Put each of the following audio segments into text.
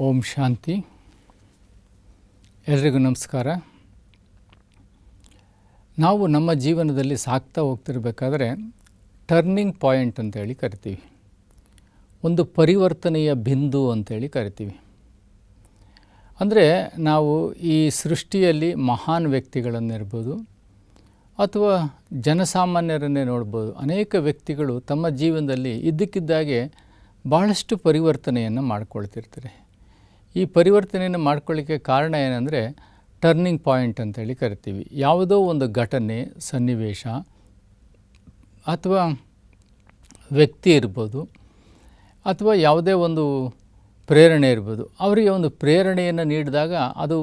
ಓಂ ಶಾಂತಿ. ಎಲ್ರಿಗೂ ನಮಸ್ಕಾರ. ನಾವು ನಮ್ಮ ಜೀವನದಲ್ಲಿ ಸಾಕ್ತಾ ಹೋಗ್ತಿರ್ಬೇಕಾದ್ರೆ ಟರ್ನಿಂಗ್ ಪಾಯಿಂಟ್ ಅಂತೇಳಿ ಕರಿತೀವಿ. ಒಂದು ಪರಿವರ್ತನೆಯ ಬಿಂದು ಅಂತೇಳಿ ಕರಿತೀವಿ. ಅಂದರೆ ನಾವು ಈ ಸೃಷ್ಟಿಯಲ್ಲಿ ಮಹಾನ್ ವ್ಯಕ್ತಿಗಳನ್ನಿರ್ಬೋದು ಅಥವಾ ಜನಸಾಮಾನ್ಯರನ್ನೇ ನೋಡ್ಬೋದು. ಅನೇಕ ವ್ಯಕ್ತಿಗಳು ತಮ್ಮ ಜೀವನದಲ್ಲಿ ಇದ್ದಕ್ಕಿದ್ದಾಗೆ ಭಾಳಷ್ಟು ಪರಿವರ್ತನೆಯನ್ನು ಮಾಡ್ಕೊಳ್ತಿರ್ತಾರೆ. ಈ ಪರಿವರ್ತನೆಯನ್ನು ಮಾಡ್ಕೊಳ್ಳಿಕ್ಕೆ ಕಾರಣ ಏನಂದರೆ ಟರ್ನಿಂಗ್ ಪಾಯಿಂಟ್ ಅಂತೇಳಿ ಕರಿತೀವಿ. ಯಾವುದೋ ಒಂದು ಘಟನೆ, ಸನ್ನಿವೇಶ ಅಥವಾ ವ್ಯಕ್ತಿ ಇರ್ಬೋದು ಅಥವಾ ಯಾವುದೇ ಒಂದು ಪ್ರೇರಣೆ ಇರ್ಬೋದು, ಅವರಿಗೆ ಒಂದು ಪ್ರೇರಣೆಯನ್ನು ನೀಡಿದಾಗ ಅದು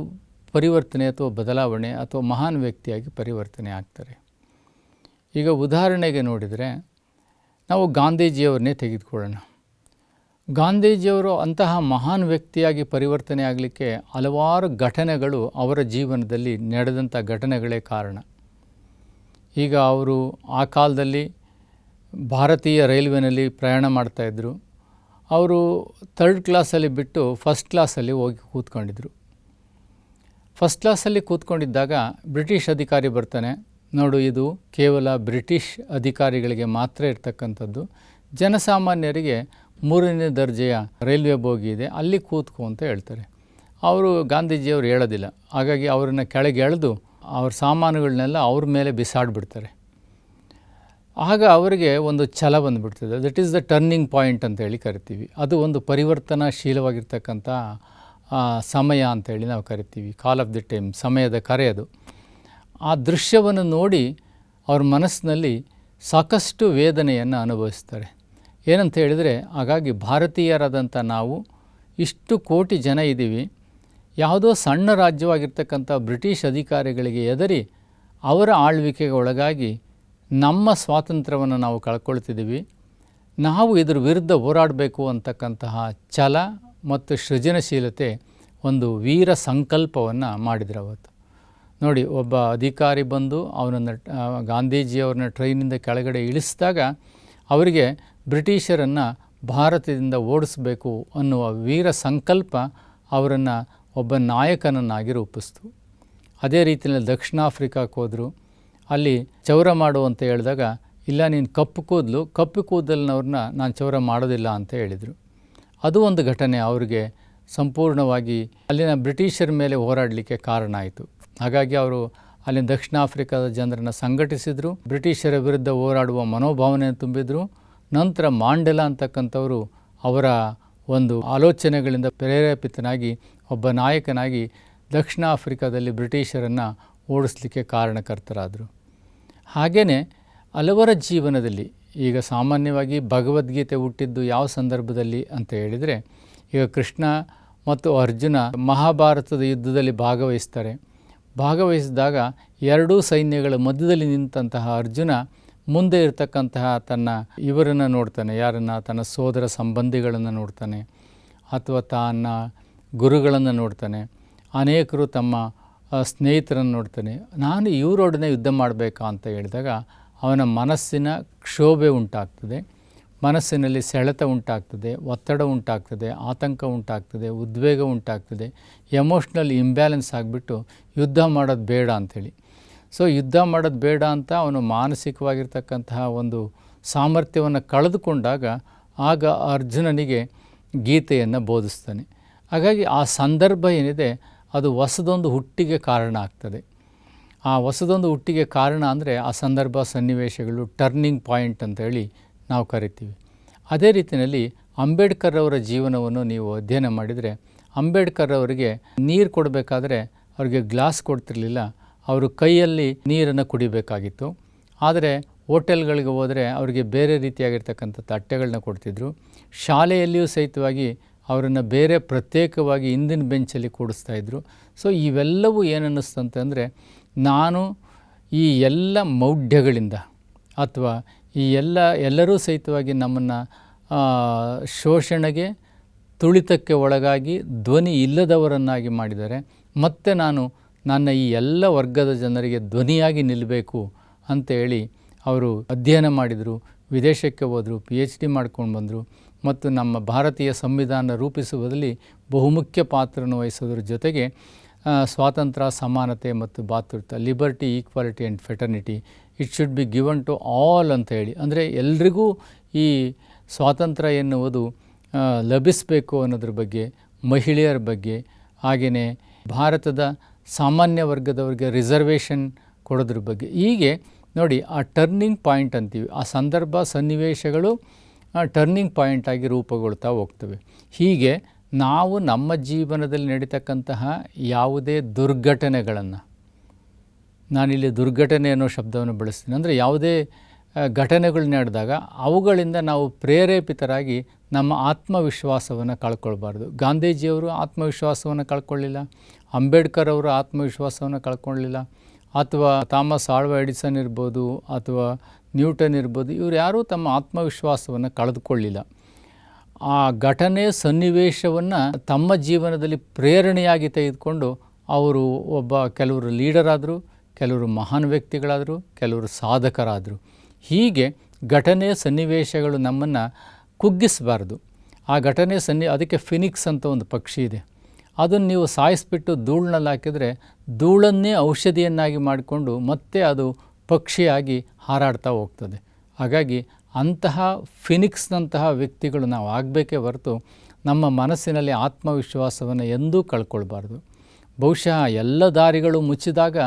ಪರಿವರ್ತನೆ ಅಥವಾ ಬದಲಾವಣೆ ಅಥವಾ ಮಹಾನ್ ವ್ಯಕ್ತಿಯಾಗಿ ಪರಿವರ್ತನೆ ಆಗ್ತಾರೆ. ಈಗ ಉದಾಹರಣೆಗೆ ನೋಡಿದರೆ ನಾವು ಗಾಂಧೀಜಿಯವ್ರನ್ನೇ ತೆಗೆದುಕೊಳ್ಳೋಣ. ಗಾಂಧೀಜಿಯವರು ಅಂತಹ ಮಹಾನ್ ವ್ಯಕ್ತಿಯಾಗಿ ಪರಿವರ್ತನೆ ಆಗಲಿಕ್ಕೆ ಹಲವಾರು ಘಟನೆಗಳು ಅವರ ಜೀವನದಲ್ಲಿ ನಡೆದಂಥ ಘಟನೆಗಳೇ ಕಾರಣ. ಈಗ ಅವರು ಆ ಕಾಲದಲ್ಲಿ ಭಾರತೀಯ ರೈಲ್ವೆನಲ್ಲಿ ಪ್ರಯಾಣ ಮಾಡ್ತಾಯಿದ್ರು ಅವರು ಥರ್ಡ್ ಕ್ಲಾಸಲ್ಲಿ ಬಿಟ್ಟು ಫಸ್ಟ್ ಕ್ಲಾಸಲ್ಲಿ ಹೋಗಿ ಕೂತ್ಕೊಂಡಿದ್ರು. ಫಸ್ಟ್ ಕ್ಲಾಸಲ್ಲಿ ಕೂತ್ಕೊಂಡಿದ್ದಾಗ ಬ್ರಿಟಿಷ್ ಅಧಿಕಾರಿ ಬರ್ತಾನೆ. ನೋಡು, ಇದು ಕೇವಲ ಬ್ರಿಟಿಷ್ ಅಧಿಕಾರಿಗಳಿಗೆ ಮಾತ್ರ ಇರ್ತಕ್ಕಂಥದ್ದು. ಜನಸಾಮಾನ್ಯರಿಗೆ ಮೂರನೇ ದರ್ಜೆಯ ರೈಲ್ವೆ ಬೋಗಿ ಇದೆ, ಅಲ್ಲಿ ಕೂತ್ಕೊ ಅಂತ ಹೇಳ್ತಾರೆ. ಅವರು ಗಾಂಧೀಜಿಯವರು ಹೇಳೋದಿಲ್ಲ. ಹಾಗಾಗಿ ಅವರನ್ನು ಕೆಳಗೆ ಎಳೆದು ಅವ್ರ ಸಾಮಾನುಗಳನ್ನೆಲ್ಲ ಅವ್ರ ಮೇಲೆ ಬಿಸಾಡಿಬಿಡ್ತಾರೆ. ಆಗ ಅವರಿಗೆ ಒಂದು ಛಲ ಬಂದುಬಿಡ್ತದೆ. That is the turning point ಅಂತೇಳಿ ಕರಿತೀವಿ. ಅದು ಒಂದು ಪರಿವರ್ತನಾಶೀಲವಾಗಿರ್ತಕ್ಕಂಥ ಸಮಯ ಅಂತೇಳಿ ನಾವು ಕರಿತೀವಿ. ಕಾಲ್ ಆಫ್ ದಿ ಟೈಮ್ ಸಮಯದ ಕರೆ ಅದು. ಆ ದೃಶ್ಯವನ್ನು ನೋಡಿ ಅವ್ರ ಮನಸ್ಸಿನಲ್ಲಿ ಸಾಕಷ್ಟು ವೇದನೆಯನ್ನು ಅನುಭವಿಸ್ತಾರೆ. ಏನಂತ ಹೇಳಿದರೆ, ಹಾಗಾಗಿ ಭಾರತೀಯರಾದಂಥ ನಾವು ಇಷ್ಟು ಕೋಟಿ ಜನ ಇದ್ದೀವಿ. ಯಾವುದೋ ಸಣ್ಣ ರಾಜ್ಯವಾಗಿರ್ತಕ್ಕಂಥ ಬ್ರಿಟಿಷ್ ಅಧಿಕಾರಿಗಳಿಗೆ ಎದರಿ ಅವರ ಆಳ್ವಿಕೆಗೆ ಒಳಗಾಗಿ ನಮ್ಮ ಸ್ವಾತಂತ್ರ್ಯವನ್ನು ನಾವು ಕಳ್ಕೊಳ್ತಿದ್ದೀವಿ. ನಾವು ಇದ್ರ ವಿರುದ್ಧ ಹೋರಾಡಬೇಕು ಅಂತಕ್ಕಂತಹ ಛಲ ಮತ್ತು ಸೃಜನಶೀಲತೆ ಒಂದು ವೀರ ಸಂಕಲ್ಪವನ್ನು ಮಾಡಿದ್ರು ಅವತ್ತು. ನೋಡಿ, ಒಬ್ಬ ಅಧಿಕಾರಿ ಬಂದು ಅವನನ್ನು ಗಾಂಧೀಜಿಯವ್ರನ್ನ ಟ್ರೈನಿಂದ ಕೆಳಗಡೆ ಇಳಿಸಿದಾಗ ಅವರಿಗೆ ಬ್ರಿಟಿಷರನ್ನು ಭಾರತದಿಂದ ಓಡಿಸಬೇಕು ಅನ್ನುವ ವೀರ ಸಂಕಲ್ಪ ಅವರನ್ನು ಒಬ್ಬ ನಾಯಕನನ್ನಾಗಿ ರೂಪಿಸ್ತು. ಅದೇ ರೀತಿಯಲ್ಲಿ ದಕ್ಷಿಣ ಆಫ್ರಿಕಾಕ್ಕೆ ಹೋದರು. ಅಲ್ಲಿ ಚೌರ ಮಾಡು ಅಂತ ಹೇಳಿದಾಗ, ಇಲ್ಲ, ನೀನು ಕಪ್ಪು ಕೂದಲು, ಕಪ್ಪು ಕೂದಲಿನವ್ರನ್ನ ನಾನು ಚೌರ ಮಾಡೋದಿಲ್ಲ ಅಂತ ಹೇಳಿದರು. ಅದು ಒಂದು ಘಟನೆ ಅವರಿಗೆ ಸಂಪೂರ್ಣವಾಗಿ ಅಲ್ಲಿನ ಬ್ರಿಟಿಷರ ಮೇಲೆ ಹೋರಾಡಲಿಕ್ಕೆ ಕಾರಣ ಆಯಿತು. ಹಾಗಾಗಿ ಅವರು ಅಲ್ಲಿನ ದಕ್ಷಿಣ ಆಫ್ರಿಕಾದ ಜನರನ್ನು ಸಂಘಟಿಸಿದರು. ಬ್ರಿಟಿಷರ ವಿರುದ್ಧ ಹೋರಾಡುವ ಮನೋಭಾವನೆಯನ್ನು ತುಂಬಿದರು. ನಂತರ ಮಾಂಡೆಲ ಅಂತಕ್ಕಂಥವರು ಅವರ ಒಂದು ಆಲೋಚನೆಗಳಿಂದ ಪ್ರೇರೇಪಿತನಾಗಿ ಒಬ್ಬ ನಾಯಕನಾಗಿ ದಕ್ಷಿಣ ಆಫ್ರಿಕಾದಲ್ಲಿ ಬ್ರಿಟಿಷರನ್ನು ಓಡಿಸ್ಲಿಕ್ಕೆ ಕಾರಣಕರ್ತರಾದರು. ಹಾಗೆಯೇ ಹಲವರ ಜೀವನದಲ್ಲಿ, ಈಗ ಸಾಮಾನ್ಯವಾಗಿ ಭಗವದ್ಗೀತೆ ಹುಟ್ಟಿದ್ದು ಯಾವ ಸಂದರ್ಭದಲ್ಲಿ ಅಂತ ಹೇಳಿದರೆ, ಈಗ ಕೃಷ್ಣ ಮತ್ತು ಅರ್ಜುನ ಮಹಾಭಾರತದ ಯುದ್ಧದಲ್ಲಿ ಭಾಗವಹಿಸ್ತಾರೆ. ಭಾಗವಹಿಸಿದಾಗ ಎರಡೂ ಸೈನ್ಯಗಳ ಮಧ್ಯದಲ್ಲಿ ನಿಂತಹ ಅರ್ಜುನ ಮುಂದೆ ಇರತಕ್ಕಂತಹ ತನ್ನ ಇವರನ್ನು ನೋಡ್ತಾನೆ, ಯಾರನ್ನು? ತನ್ನ ಸೋದರ ಸಂಬಂಧಿಗಳನ್ನು ನೋಡ್ತಾನೆ, ಅಥವಾ ತನ್ನ ಗುರುಗಳನ್ನು ನೋಡ್ತಾನೆ, ಅನೇಕರು ತಮ್ಮ ಸ್ನೇಹಿತರನ್ನು ನೋಡ್ತಾನೆ. ನಾನು ಇವರೊಡನೆ ಯುದ್ಧ ಮಾಡಬೇಕಾ ಅಂತ ಹೇಳಿದಾಗ, ಅವನ ಮನಸ್ಸಿನ ಕ್ಷೋಭೆ ಉಂಟಾಗ್ತದೆ, ಮನಸ್ಸಿನಲ್ಲಿ ಸೆಳೆತ ಉಂಟಾಗ್ತದೆ, ಒತ್ತಡ ಉಂಟಾಗ್ತದೆ, ಆತಂಕ ಉಂಟಾಗ್ತದೆ, ಉದ್ವೇಗ ಉಂಟಾಗ್ತದೆ, ಎಮೋಷ್ನಲ್ ಇಂಬ್ಯಾಲೆನ್ಸ್ ಆಗಿಬಿಟ್ಟು ಯುದ್ಧ ಮಾಡೋದು ಬೇಡ ಅಂಥೇಳಿ. ಸೊ ಯುದ್ಧ ಮಾಡೋದು ಬೇಡ ಅಂತ ಅವನು ಮಾನಸಿಕವಾಗಿರ್ತಕ್ಕಂತಹ ಒಂದು ಸಾಮರ್ಥ್ಯವನ್ನು ಕಳೆದುಕೊಂಡಾಗ ಆಗ ಅರ್ಜುನನಿಗೆ ಗೀತೆಯನ್ನು ಬೋಧಿಸ್ತಾನೆ. ಹಾಗಾಗಿ ಆ ಸಂದರ್ಭ ಏನಿದೆ, ಅದು ಹೊಸದೊಂದು ಹುಟ್ಟಿಗೆ ಕಾರಣ ಆಗ್ತದೆ. ಆ ಹೊಸದೊಂದು ಹುಟ್ಟಿಗೆ ಕಾರಣ ಅಂದರೆ ಆ ಸಂದರ್ಭ ಸನ್ನಿವೇಶಗಳು ಟರ್ನಿಂಗ್ ಪಾಯಿಂಟ್ ಅಂತೇಳಿ ನಾವು ಕರಿತೀವಿ. ಅದೇ ರೀತಿಯಲ್ಲಿ ಅಂಬೇಡ್ಕರ್ ಅವರ ಜೀವನವನ್ನು ನೀವು ಅಧ್ಯಯನ ಮಾಡಿದರೆ, ಅಂಬೇಡ್ಕರ್ ಅವರಿಗೆ ನೀರು ಕೊಡಬೇಕಾದ್ರೆ ಅವರಿಗೆ ಗ್ಲಾಸ್ ಕೊಡ್ತಿರ್ಲಿಲ್ಲ ಅವರು ಕೈಯಲ್ಲಿ ನೀರನ್ನು ಕುಡಿಬೇಕಾಗಿತ್ತು. ಆದರೆ ಹೋಟೆಲ್ಗಳಿಗೆ ಹೋದರೆ ಅವರಿಗೆ ಬೇರೆ ರೀತಿಯಾಗಿರ್ತಕ್ಕಂಥ ತಟ್ಟೆಗಳನ್ನ ಕೊಡ್ತಿದ್ರು. ಶಾಲೆಯಲ್ಲಿಯೂ ಸಹಿತವಾಗಿ ಅವರನ್ನು ಬೇರೆ ಪ್ರತ್ಯೇಕವಾಗಿ ಹಿಂದಿನ ಬೆಂಚಲ್ಲಿ ಕೂಡಿಸ್ತಾಯಿದ್ರು ಸೊ ಇವೆಲ್ಲವೂ ಏನನ್ನಿಸ್ತಂತೆ ಅಂದರೆ ನಾನು ಈ ಎಲ್ಲ ಮೌಢ್ಯಗಳಿಂದ ಅಥವಾ ಈ ಎಲ್ಲ ಎಲ್ಲರೂ ಸಹಿತವಾಗಿ ನಮ್ಮನ್ನು ಶೋಷಣೆಗೆ ತುಳಿತಕ್ಕೆ ಒಳಗಾಗಿ ಧ್ವನಿ ಇಲ್ಲದವರನ್ನಾಗಿ ಮಾಡಿದ್ದಾರೆ. ಮತ್ತು ನಾನು ನನ್ನ ಈ ಎಲ್ಲ ವರ್ಗದ ಜನರಿಗೆ ಧ್ವನಿಯಾಗಿ ನಿಲ್ಲಬೇಕು ಅಂತೇಳಿ ಅವರು ಅಧ್ಯಯನ ಮಾಡಿದರು, ವಿದೇಶಕ್ಕೆ ಹೋದರು ಪಿ ಎಚ್ ಡಿ ಮಾಡ್ಕೊಂಡು ಬಂದರು ಮತ್ತು ನಮ್ಮ ಭಾರತೀಯ ಸಂವಿಧಾನ ರೂಪಿಸುವುದರಲ್ಲಿ ಬಹುಮುಖ್ಯ ಪಾತ್ರವನ್ನು ವಹಿಸೋದ್ರ ಜೊತೆಗೆ ಸ್ವಾತಂತ್ರ್ಯ, ಸಮಾನತೆ ಮತ್ತು ಭಾತೃತ್ವ, liberty, equality and fraternity it should be given to all ಅಂತ ಹೇಳಿ. ಅಂದರೆ ಎಲ್ರಿಗೂ ಈ ಸ್ವಾತಂತ್ರ್ಯ ಎನ್ನುವುದು ಲಭಿಸಬೇಕು ಅನ್ನೋದ್ರ ಬಗ್ಗೆ, ಮಹಿಳೆಯರ ಬಗ್ಗೆ, ಹಾಗೆಯೇ ಭಾರತದ ಸಾಮಾನ್ಯ ವರ್ಗದವರಿಗೆ ರಿಸರ್ವೇಷನ್ ಕೊಡೋದ್ರ ಬಗ್ಗೆ. ಹೀಗೆ ನೋಡಿ, ಆ ಟರ್ನಿಂಗ್ ಪಾಯಿಂಟ್ ಅಂತೀವಿ. ಆ ಸಂದರ್ಭ, ಸನ್ನಿವೇಶಗಳು ಟರ್ನಿಂಗ್ ಪಾಯಿಂಟಾಗಿ ರೂಪುಗೊಳ್ತಾ ಹೋಗ್ತವೆ. ಹೀಗೆ ನಾವು ನಮ್ಮ ಜೀವನದಲ್ಲಿ ನಡೀತಕ್ಕಂತಹ ಯಾವುದೇ ದುರ್ಘಟನೆಗಳನ್ನು, ನಾನಿಲ್ಲಿ ದುರ್ಘಟನೆ ಅನ್ನೋ ಶಬ್ದವನ್ನು ಬಳಸ್ತೀನಿ. ಅಂದರೆ ಯಾವುದೇ ಘಟನೆಗಳು ನಡೆದಾಗ ಅವುಗಳಿಂದ ನಾವು ಪ್ರೇರೇಪಿತರಾಗಿ ನಮ್ಮ ಆತ್ಮವಿಶ್ವಾಸವನ್ನು ಕಳ್ಕೊಳ್ಬಾರ್ದು. ಗಾಂಧೀಜಿಯವರು ಆತ್ಮವಿಶ್ವಾಸವನ್ನು ಕಳ್ಕೊಳ್ಳಿಲ್ಲ. ಅಂಬೇಡ್ಕರ್ ಅವರು ಆತ್ಮವಿಶ್ವಾಸವನ್ನು ಕಳ್ಕೊಳ್ಳಿಲ್ಲ. ಅಥವಾ ಥಾಮಸ್ ಆಳ್ವ ಎಡಿಸನ್ ಇರ್ಬೋದು ಅಥವಾ ನ್ಯೂಟನ್ ಇರ್ಬೋದು, ಇವರು ಯಾರೂ ತಮ್ಮ ಆತ್ಮವಿಶ್ವಾಸವನ್ನು ಕಳೆದುಕೊಳ್ಳಿಲ್ಲ. ಆ ಘಟನೆ ಸನ್ನಿವೇಶವನ್ನು ತಮ್ಮ ಜೀವನದಲ್ಲಿ ಪ್ರೇರಣೆಯಾಗಿ ತೆಗೆದುಕೊಂಡು ಅವರು ಒಬ್ಬ ಕೆಲವರು ಲೀಡರ್ ಆದರು ಕೆಲವರು ಮಹಾನ್ ವ್ಯಕ್ತಿಗಳಾದರು, ಕೆಲವರು ಸಾಧಕರಾದರು. ಹೀಗೆ ಘಟನೆ ಸನ್ನಿವೇಶಗಳು ನಮ್ಮನ್ನು ಕುಗ್ಗಿಸಬಾರ್ದು. ಆ ಘಟನೆ ಸನ್ನಿ, ಅದಕ್ಕೆ ಫಿನಿಕ್ಸ್ ಅಂತ ಒಂದು ಪಕ್ಷಿ ಇದೆ. ಅದನ್ನು ನೀವು ಸಾಯಿಸಿಬಿಟ್ಟು ಧೂಳಿನಲ್ಲಿ ಹಾಕಿದರೆ ಧೂಳನ್ನೇ ಔಷಧಿಯನ್ನಾಗಿ ಮಾಡಿಕೊಂಡು ಮತ್ತೆ ಅದು ಪಕ್ಷಿಯಾಗಿ ಹಾರಾಡ್ತಾ ಹೋಗ್ತದೆ. ಹಾಗಾಗಿ ಅಂತಹ ಫಿನಿಕ್ಸ್ನಂತಹ ವ್ಯಕ್ತಿಗಳು ನಾವು ಆಗಬೇಕೇ ಹೊರತು ನಮ್ಮ ಮನಸ್ಸಿನಲ್ಲಿ ಆತ್ಮವಿಶ್ವಾಸವನ್ನು ಎಂದೂ ಕಳ್ಕೊಳ್ಬಾರ್ದು. ಬಹುಶಃ ಎಲ್ಲ ದಾರಿಗಳು ಮುಚ್ಚಿದಾಗ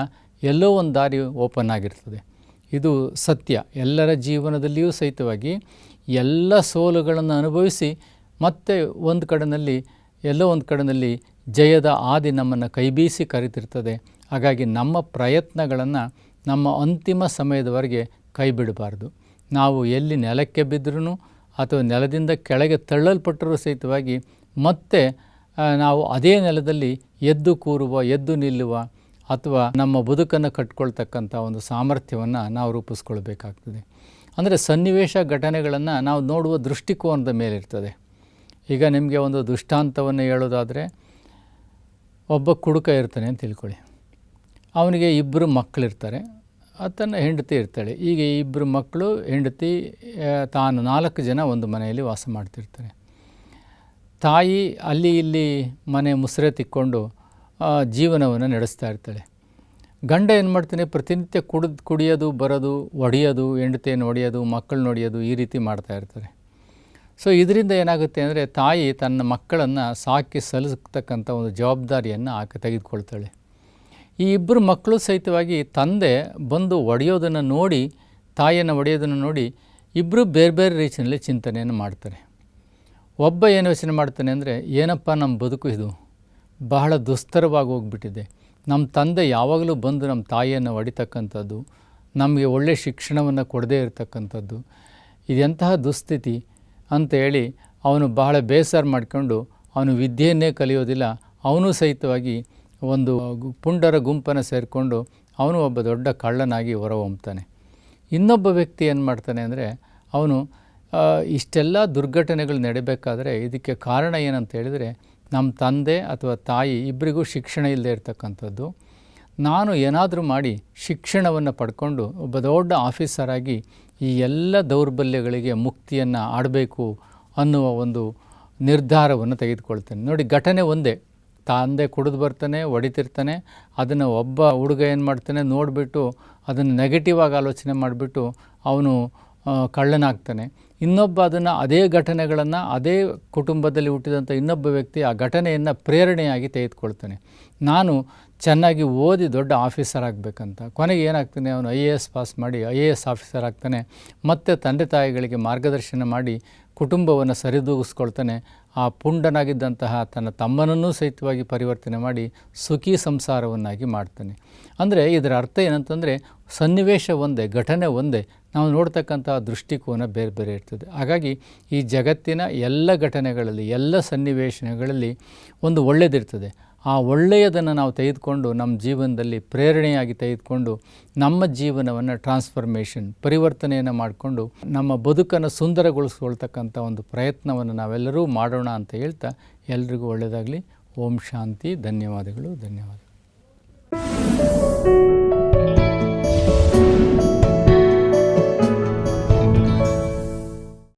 ಎಲ್ಲೋ ಒಂದು ದಾರಿ ಓಪನ್ ಆಗಿರ್ತದೆ. ಇದು ಸತ್ಯ. ಎಲ್ಲರ ಜೀವನದಲ್ಲಿಯೂ ಸಹಿತವಾಗಿ ಎಲ್ಲ ಸೋಲುಗಳನ್ನು ಅನುಭವಿಸಿ ಮತ್ತೆ ಒಂದು ಕಡೆಯಲ್ಲಿ ಎಲ್ಲೋ ಒಂದು ಕಡೆಯಲ್ಲಿ ಜಯದ ಆದಿ ನಮ್ಮನ್ನು ಕೈಬೀಸಿ ಕರಿತಿರ್ತದೆ ಹಾಗಾಗಿ ನಮ್ಮ ಪ್ರಯತ್ನಗಳನ್ನು ನಮ್ಮ ಅಂತಿಮ ಸಮಯದವರೆಗೆ ಕೈ ಬಿಡಬಾರ್ದು ನಾವು ಎಲ್ಲಿ ನೆಲಕ್ಕೆ ಬಿದ್ದರೂ ಅಥವಾ ನೆಲದಿಂದ ಕೆಳಗೆ ತಳ್ಳಲ್ಪಟ್ಟರೂ ಸಹಿತವಾಗಿ ಮತ್ತೆ ನಾವು ಅದೇ ನೆಲದಲ್ಲಿ ಎದ್ದು ಕೂರುವ, ಎದ್ದು ನಿಲ್ಲುವ ಅಥವಾ ನಮ್ಮ ಬದುಕನ್ನು ಕಟ್ಕೊಳ್ತಕ್ಕಂಥ ಒಂದು ಸಾಮರ್ಥ್ಯವನ್ನು ನಾವು ರೂಪಿಸ್ಕೊಳ್ಬೇಕಾಗ್ತದೆ. ಅಂದರೆ ಸನ್ನಿವೇಶ ಘಟನೆಗಳನ್ನು ನಾವು ನೋಡುವ ದೃಷ್ಟಿಕೋನದ ಮೇಲಿರ್ತದೆ. ಈಗ ನಿಮಗೆ ಒಂದು ದೃಷ್ಟಾಂತವನ್ನು ಹೇಳೋದಾದರೆ, ಒಬ್ಬ ಕುಡುಕ ಇರ್ತಾನೆ ಅಂತ ತಿಳ್ಕೊಳ್ಳಿ. ಅವನಿಗೆ ಇಬ್ಬರು ಮಕ್ಕಳಿರ್ತಾರೆ. ಆತನ ಹೆಂಡತಿ ಇರ್ತಾಳೆ. ಈಗ ಇಬ್ಬರು ಮಕ್ಕಳು, ಹೆಂಡತಿ ತಾನು ನಾಲ್ಕು ಜನ ಒಂದು ಮನೆಯಲ್ಲಿ ವಾಸ ಮಾಡ್ತಿರ್ತಾರೆ. ತಾಯಿ ಅಲ್ಲಿ ಇಲ್ಲಿ ಮನೆ ಮುಸ್ರೆ ತಿಕ್ಕೊಂಡು ಜೀವನವನ್ನು ನಡೆಸ್ತಾ ಇರ್ತಾಳೆ. ಗಂಡ ಏನು ಮಾಡ್ತಾನೆ, ಪ್ರತಿನಿತ್ಯ ಕುಡಿದು, ಕುಡಿಯೋದು, ಬರೋದು, ಒಡೆಯೋದು, ಹೆಂಡತಿಯನ್ನು ಹೊಡೆಯೋದು ಮಕ್ಕಳನ್ನ ಹೊಡೆಯೋದು ಈ ರೀತಿ ಮಾಡ್ತಾ ಇರ್ತಾರೆ. ಸೊ, ಇದರಿಂದ ಏನಾಗುತ್ತೆ ಅಂದರೆ ತಾಯಿ ತನ್ನ ಮಕ್ಕಳನ್ನು ಸಾಕಿ ಸಲ್ಲಿಸ್ತಕ್ಕಂಥ ಒಂದು ಜವಾಬ್ದಾರಿಯನ್ನು ಆಕೆ ತೆಗೆದುಕೊಳ್ತಾಳೆ. ಈ ಇಬ್ಬರು ಮಕ್ಕಳು ಸಹಿತವಾಗಿ ತಂದೆ ಬಂದು ಒಡೆಯೋದನ್ನು ನೋಡಿ, ತಾಯಿಯನ್ನು ಒಡೆಯೋದನ್ನು ನೋಡಿ ಇಬ್ಬರು ಬೇರೆ ಬೇರೆ ರೀತಿಯಲ್ಲಿ ಚಿಂತನೆಯನ್ನು ಮಾಡ್ತಾರೆ. ಒಬ್ಬ ಏನು ಯೋಚನೆ ಮಾಡ್ತಾನೆ ಅಂದರೆ, ಏನಪ್ಪ ನಮ್ಮ ಬದುಕು ಇದು? ಬಹಳ ದುಸ್ತರವಾಗಿ ಹೋಗ್ಬಿಟ್ಟಿದೆ. ನಮ್ಮ ತಂದೆ ಯಾವಾಗಲೂ ಬಂದು ನಮ್ಮ ತಾಯಿಯನ್ನು ಹೊಡಿತಕ್ಕಂಥದ್ದು, ನಮಗೆ ಒಳ್ಳೆಯ ಶಿಕ್ಷಣವನ್ನು ಕೊಡದೇ ಇರತಕ್ಕಂಥದ್ದು, ಇದೆಂತಹ ದುಸ್ಥಿತಿ ಅಂತ ಹೇಳಿ ಅವನು ಬಹಳ ಬೇಸರ ಮಾಡಿಕೊಂಡು ಅವನು ವಿದ್ಯೆಯನ್ನೇ ಕಲಿಯೋದಿಲ್ಲ, ಅವನು ಸಹಿತವಾಗಿ ಒಂದು ಪುಂಡರ ಗುಂಪನ್ನು ಸೇರಿಕೊಂಡು ಅವನು ಒಬ್ಬ ದೊಡ್ಡ ಕಳ್ಳನಾಗಿ ಹೊರಹೊಮ್ತಾನೆ. ಇನ್ನೊಬ್ಬ ವ್ಯಕ್ತಿ ಏನು ಮಾಡ್ತಾನೆ ಅಂದರೆ ಅವನು ಇಷ್ಟೆಲ್ಲ ದುರ್ಘಟನೆಗಳು ನಡಿಬೇಕಾದ್ರೆ ಇದಕ್ಕೆ ಕಾರಣ ಏನಂತ ಹೇಳಿದರೆ ನಮ್ಮ ತಂದೆ ಅಥವಾ ತಾಯಿ ಇಬ್ಬರಿಗೂ ಶಿಕ್ಷಣ ಇಲ್ಲದೆ ಇರತಕ್ಕಂಥದ್ದು. ನಾನು ಏನಾದರೂ ಮಾಡಿ ಶಿಕ್ಷಣವನ್ನು ಪಡ್ಕೊಂಡು ಒಬ್ಬ ದೊಡ್ಡ ಆಫೀಸರಾಗಿ ಈ ಎಲ್ಲ ದೌರ್ಬಲ್ಯಗಳಿಗೆ ಮುಕ್ತಿಯನ್ನು ಆಡಬೇಕು ಅನ್ನುವ ಒಂದು ನಿರ್ಧಾರವನ್ನು ತೆಗೆದುಕೊಳ್ತೇನೆ. ನೋಡಿ, ಘಟನೆ ಒಂದೇ. ತಂದೆ ಕುಡಿದು ಬರ್ತಾನೆ, ಹೊಡಿತಿರ್ತಾನೆ, ಅದನ್ನು ಒಬ್ಬ ಹುಡುಗ ಏನು ಮಾಡ್ತಾನೆ ನೋಡಿಬಿಟ್ಟು ಅದನ್ನು ನೆಗೆಟಿವ್ ಆಗಿ ಆಲೋಚನೆ ಮಾಡಿಬಿಟ್ಟು ಅವನು ಕಳ್ಳನಾಗ್ತಾನೆ. ಇನ್ನೊಬ್ಬ ಅದನ್ನು ಅದೇ ಘಟನೆಗಳನ್ನು ಅದೇ ಕುಟುಂಬದಲ್ಲಿ ಹುಟ್ಟಿದಂಥ ಇನ್ನೊಬ್ಬ ವ್ಯಕ್ತಿ ಆ ಘಟನೆಯನ್ನು ಪ್ರೇರಣೆಯಾಗಿ ತೆಗೆದುಕೊಳ್ತಾನೆ. ನಾನು ಚೆನ್ನಾಗಿ ಓದಿ ದೊಡ್ಡ ಆಫೀಸರ್ ಆಗಬೇಕಂತ. ಕೊನೆಗೆ ಏನಾಗ್ತಾನೆ, ಅವನು ಐ ಎ ಎಸ್ ಪಾಸ್ ಮಾಡಿ ಐ ಎ ಎಸ್ ಆಫೀಸರ್ ಆಗ್ತಾನೆ. ಮತ್ತು ತಂದೆ ತಾಯಿಗಳಿಗೆ ಮಾರ್ಗದರ್ಶನ ಮಾಡಿ ಕುಟುಂಬವನ್ನು ಸರಿದೂಗಿಸ್ಕೊಳ್ತಾನೆ, ಆ ಪುಂಡನಾಗಿದ್ದಂತಹ ತನ್ನ ತಮ್ಮನನ್ನೂ ಸಹಿತವಾಗಿ ಪರಿವರ್ತನೆ ಮಾಡಿ ಸುಖಿ ಸಂಸಾರವನ್ನಾಗಿ ಮಾಡ್ತಾನೆ. ಅಂದರೆ ಇದರ ಅರ್ಥ ಏನಂತಂದರೆ ಸನ್ನಿವೇಶ ಒಂದೇ, ಘಟನೆ ಒಂದೇ, ನಾವು ನೋಡ್ತಕ್ಕಂಥ ದೃಷ್ಟಿಕೋನ ಬೇರೆ ಬೇರೆ ಇರ್ತದೆ. ಹಾಗಾಗಿ ಈ ಜಗತ್ತಿನ ಎಲ್ಲ ಘಟನೆಗಳಲ್ಲಿ, ಎಲ್ಲ ಸನ್ನಿವೇಶಗಳಲ್ಲಿ ಒಂದು ಒಳ್ಳೆಯದಿರ್ತದೆ ಆ ಒಳ್ಳೆಯದನ್ನು ನಾವು ತೆಗೆದುಕೊಂಡು ನಮ್ಮ ಜೀವನದಲ್ಲಿ ಪ್ರೇರಣೆಯಾಗಿ ತೆಗೆದುಕೊಂಡು ನಮ್ಮ ಜೀವನವನ್ನು ಟ್ರಾನ್ಸ್ಫರ್ಮೇಷನ್ ಪರಿವರ್ತನೆಯನ್ನು ಮಾಡಿಕೊಂಡು ನಮ್ಮ ಬದುಕನ್ನು ಸುಂದರಗೊಳಿಸ್ಕೊಳ್ತಕ್ಕಂಥ ಒಂದು ಪ್ರಯತ್ನವನ್ನು ನಾವೆಲ್ಲರೂ ಮಾಡೋಣ ಅಂತ ಹೇಳ್ತಾ ಎಲ್ರಿಗೂ ಒಳ್ಳೆಯದಾಗಲಿ. ಓಂ ಶಾಂತಿ. ಧನ್ಯವಾದಗಳು. ಧನ್ಯವಾದಗಳು.